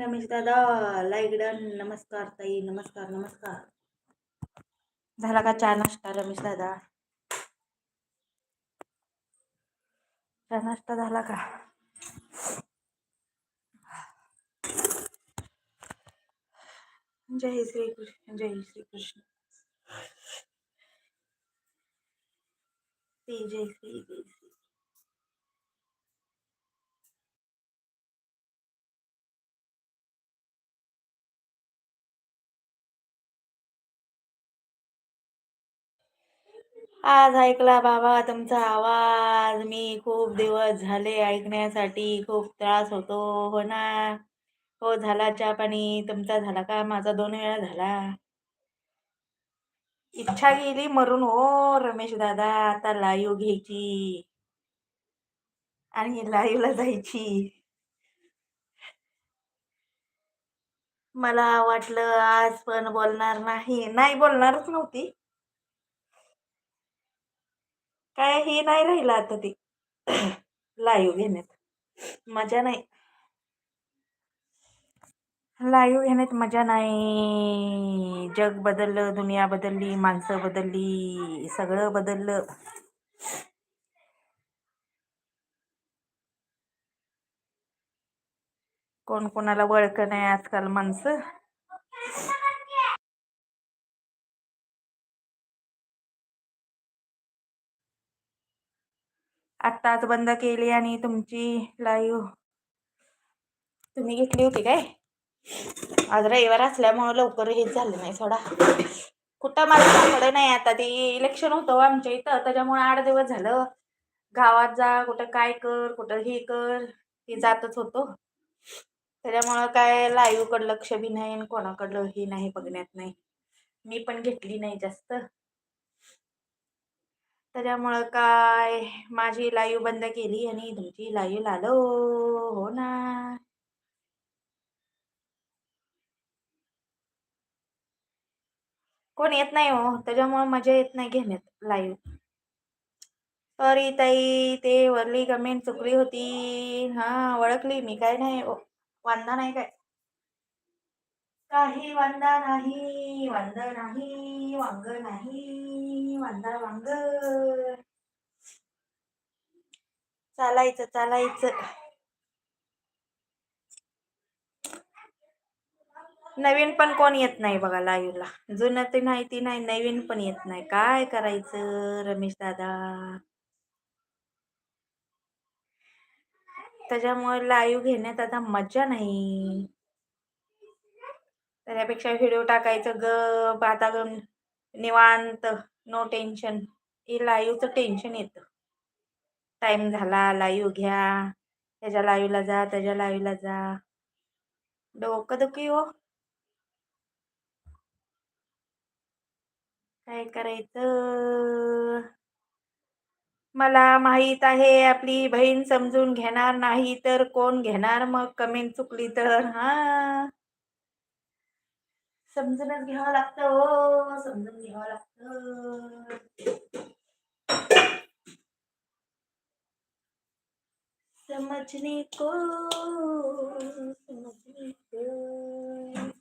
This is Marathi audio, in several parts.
रमेश दादा लाईक डन. नमस्कार ताई नमस्कार नमस्कार. झाला का चहा नाश्ता रमेश दादा? चहा नाश्ता झाला का? जय श्री कृष्ण जय श्री कृष्ण. जय श्री जय श्री. आज ऐकला बाबा तुमचा आवाज. मी खूप दिवस झाले ऐकण्यासाठी खूप त्रास होतो. हो ना? हो झाला चहा पाणी. तुमचा झाला का? माझा दोन वेळा झाला. इच्छा गेली मरून. हो रमेश दादा आता लाईव घ्यायची. आणि लाईव्हला जायची. मला वाटलं आज पण बोलणार नाही. नाही बोलणारच नव्हती. काय हे नाही राहिलं आता ते. लाईव्ह घेण्यात. मजा नाही. लाईव्ह घेण्यात मजा नाही. जग बदललं दुनिया बदलली माणसं बदलली सगळं बदललं. कोण कोणाला वळख नाही आजकाल माणसं. आत्ताच बंद केली आणि तुमची लाईव्ह तुम्ही घेतली होती काय? आज रविवार असल्यामुळं लवकर हेच झालं नाही सोडा. कुठं मला सापडं नाही आता. ते इलेक्शन होतं हो आमच्या इथं. त्याच्यामुळे आठ दिवस झालं. गावात जा कुठं काय कर कुठं हे कर ते जातच होतो. त्याच्यामुळं काय लाईव्हकडं लक्ष बी नाही आणि कोणाकडलं हे नाही बघण्यात नाही. मी पण घेतली नाही जास्त. त्याच्यामुळं काय? माझी लाईव्ह बंद केली आणि तुमची लाईव्ह लालो. हो ना. कोण येत नाही हो. त्याच्यामुळे मजा येत नाही घेण्यात लाईव्ह. सॉरी ताई ते वरली कमेंट चुकली होती. हा ओळखली मी. काय नाही. वांदा नाही काय? काही वांदा नाही वांद नाही वांग नाही वांदा वांग. चालायचं चालायचं. नवीन पण कोण येत नाही बघा लाईव्हला जुनं ते नाही ती नाही नवीन पण येत नाही. काय करायचं रमेश दादा? त्याच्यामुळे लाईव्ह घेण्यात आता मज्जा नाही. त्याच्यापेक्षा व्हिडिओ टाकायचं ग आता ग निवांत नो टेन्शन हे लाईव्हचं टेन्शन येतं. टाईम झाला लाईव्ह घ्या. त्याच्या लाईव्हला जा त्याच्या लाईव्हला जा. डोकं दुखी हो. काय करायचं? मला माहीत आहे आपली बहीण समजून घेणार नाही तर कोण घेणार मग? कमेंट चुकली तर हा. समजूनच घ्यावं लागतं हो समजून घ्यावं लागतं समजने को समजने को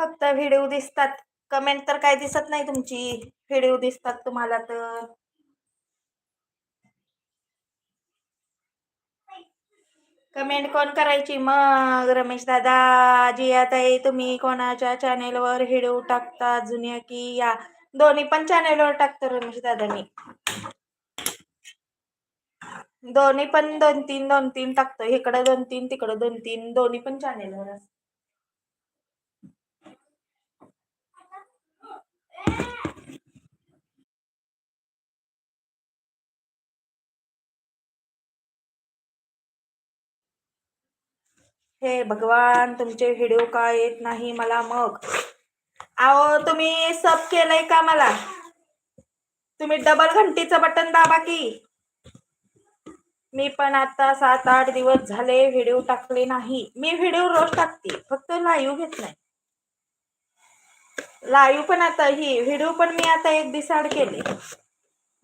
फक्त व्हिडिओ दिसतात. कमेंट तर काय दिसत नाही तुमची. व्हिडिओ दिसतात तुम्हाला तर. कमेंट कोण करायची मग? रमेश दादा जी आता तुम्ही कोणाच्या चॅनेलवर व्हिडिओ टाकता? जुन्या की या? दोन्ही पण चॅनेलवर टाकतो रमेश दादा मी. दोन्ही पण दोन तीन दोन तीन टाकतो. इकडं दोन तीन तिकडं दोन तीन. दोन्ही पण चॅनेलवर हे भगवान तुमचे व्हिडिओ का येत नाही मला मग? अहो तुम्ही सब केलंय का मला? तुम्ही डबल घंटीचं बटन दाबा की. मी पण आता सात आठ दिवस झाले व्हिडिओ टाकले नाही. मी व्हिडिओ रोज टाकते फक्त लाईव्ह घेत नाही. लाईव्ह पण आता ही व्हिडिओ पण मी आता एक दिसाड केले.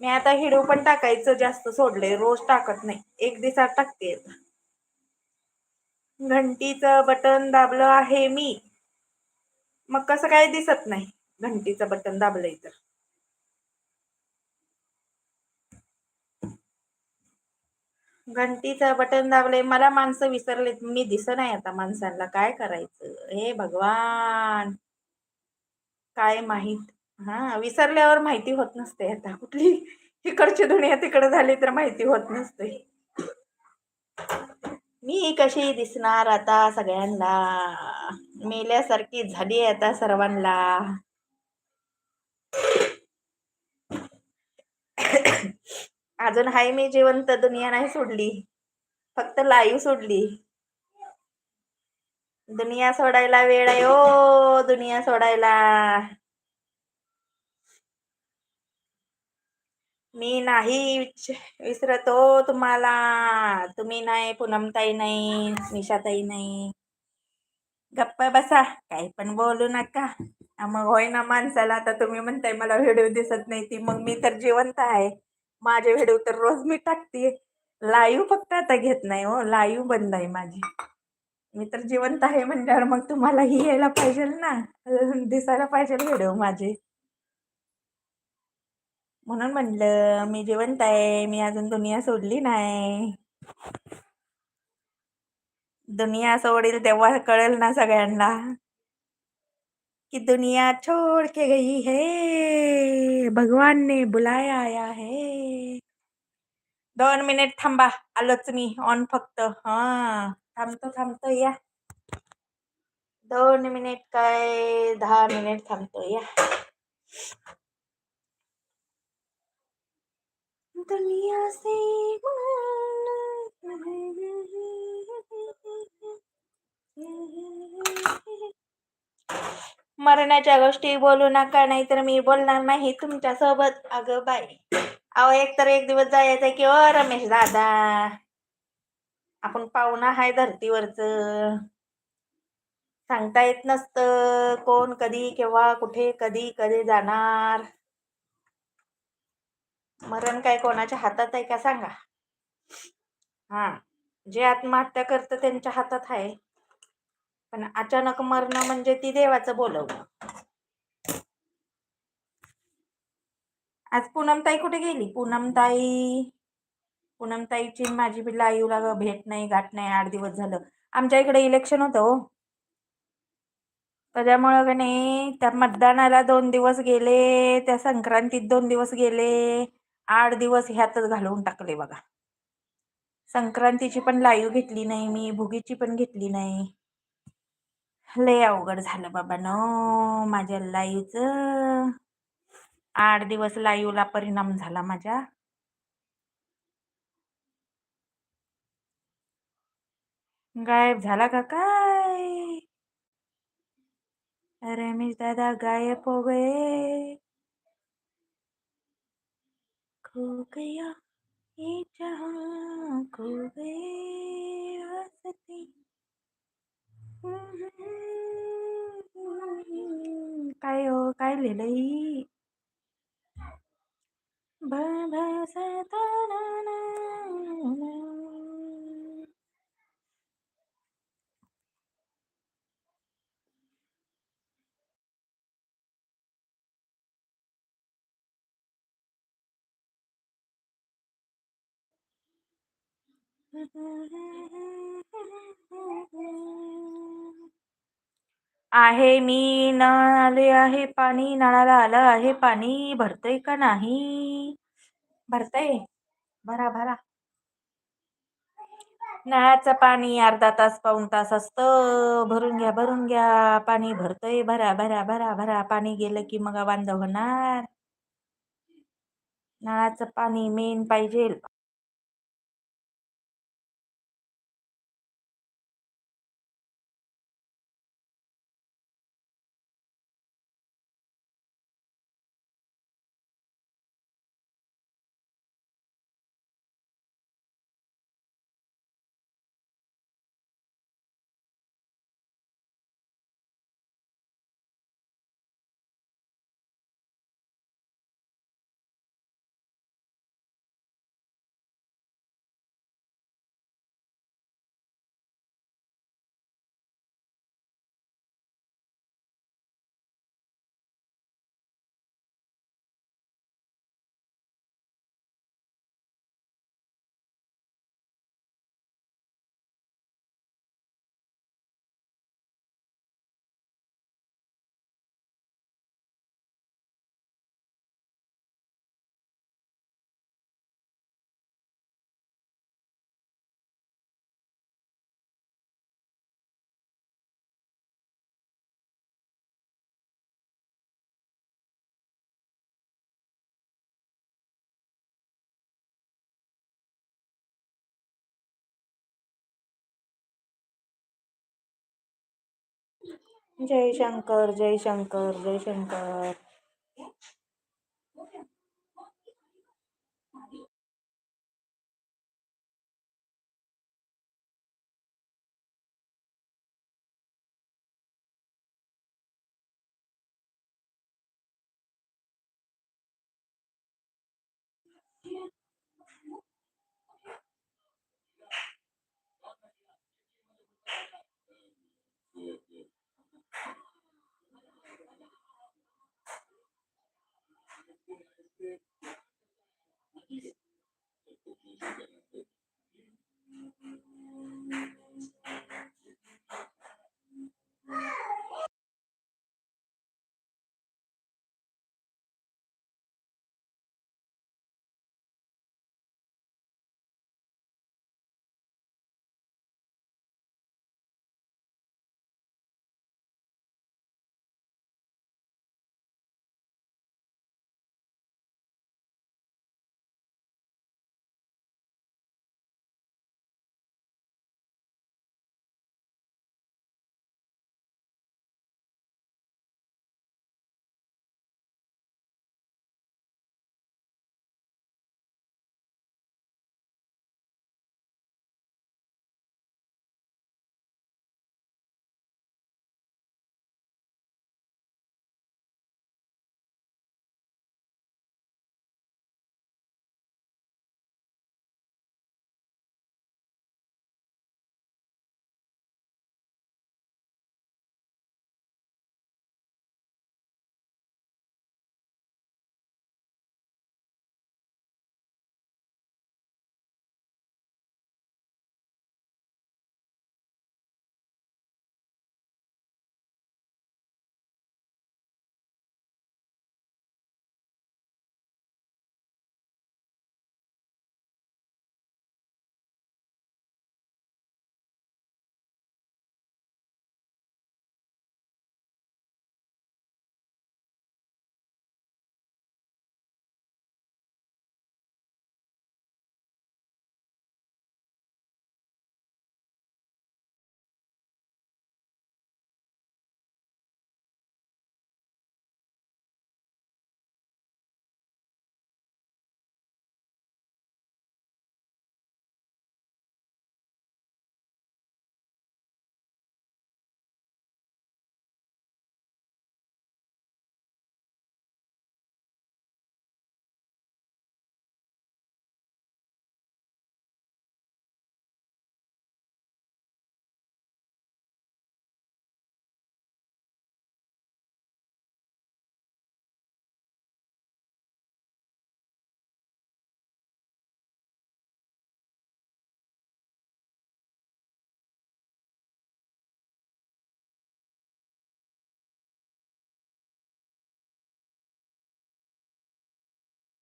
मी आता व्हिडिओ पण टाकायचं जास्त सोडले रोज टाकत नाही. एक दिसाड टाकते घंटीचं बटन दाबलं आहे मी. मग कसं काय दिसत नाही घंटीचं बटन दाबलंय तर? घंटीचं बटन दाबले मला माणसं विसरलेत. मी दिस नाही आता माणसांना. काय करायचं? हे भगवान. काय माहीत? हा विसरल्यावर माहिती होत नसते आता. कुठली इकडची दुनिया तिकडे झाली तर माहिती होत नसते. मी कशी दिसणार आता सगळ्यांना? मेल्यासारखी झाली आता सर्वांना. अजून हाय मी जिवंत दुनिया नाही सोडली. फक्त लाईव्ह सोडली. दुनिया सोडायला वेळ आहे ओ दुनिया सोडायला. मी नाही विसरतो तुम्हाला. तुम्ही नाही पूनमताई नाही निशाताई नाही. गप्प बसा काही पण बोलू नका. मग होय ना माणसाला. आता तुम्ही म्हणताय मला व्हिडिओ दिसत नाही ती मग मी तर जिवंत आहे. माझे व्हिडिओ तर रोज मी टाकते. लाईव्ह फक्त आता घेत नाही हो लाईव्ह बंद आहे माझी. मी तर जिवंत आहे म्हणल्यावर मग तुम्हाला ही यायला पाहिजे ना. दिसायला पाहिजे व्हिडिओ माझे. म्हणून म्हणलं मी जिवंत आहे मी अजून दुनिया सोडली नाही. दुनिया सोडील तेव्हा कळेल ना सगळ्यांना कि दुनिया छोड़ के गई है भगवान ने बुलाया आया है. दोन मिनिट थांबा आलोच मी ऑन फक्त. हा थांबतो थांबतो या. दोन मिनिट काय दहा मिनिट थांबतो या. दुनिया से मरणाच्या गोष्टी बोलू नका नाही तर मी बोलणार नाही तुमच्यासोबत अगं बाई अहो एक तर एक दिवस जायचं की ओ रमेश दादा. आपण पाहुणा आहे धर्तीवरच. सांगता येत नसतं कोण कधी केव्हा कुठे कधी कधी जाणार. मरण काय कोणाच्या हातात आहे का सांगा? हा जे आत्महत्या करतं त्यांच्या हातात आहे. पण अचानक मरणं म्हणजे ती देवाचं बोलवणं. आज पूनमताई कुठे गेली? पूनमताई पूनमताईची माझी बी लाईव्हला भेट नाही गाठ नाही आठ दिवस झालं. आमच्या इकडे इलेक्शन होतं हो. त्याच्यामुळं का नाही त्या मतदानाला दोन दिवस गेले त्या संक्रांतीत दोन दिवस गेले. आठ दिवस ह्यातच घालवून टाकले बघा. संक्रांतीची पण लाईव्ह घेतली नाही मी भुगीची पण घेतली नाही. लय अवघड झालं बाबा न माझ्या लाईव्हचं आठ दिवस लाईव्हला परिणाम झाला माझ्या. गायब झाला का काय? रमेश दादा गायब हो गए खो गया ये जहां खो गए वास्ते काय हो काय लिहिलंय बाबा सताना आहे मी नळ आले आहे पाणी नळाला आलं आहे पाणी. भरतय का नाही? भरतय. भरा भरा. नळाचं पाणी अर्धा तास पाऊन तास असतं. भरून घ्या भरून घ्या. पाणी भरतय. भरा भरा भरा भरा. पाणी गेलं की मग वांद होणार. नळाचं पाणी मेन पाहिजे. जय शंकर जय शंकर जय शंकर.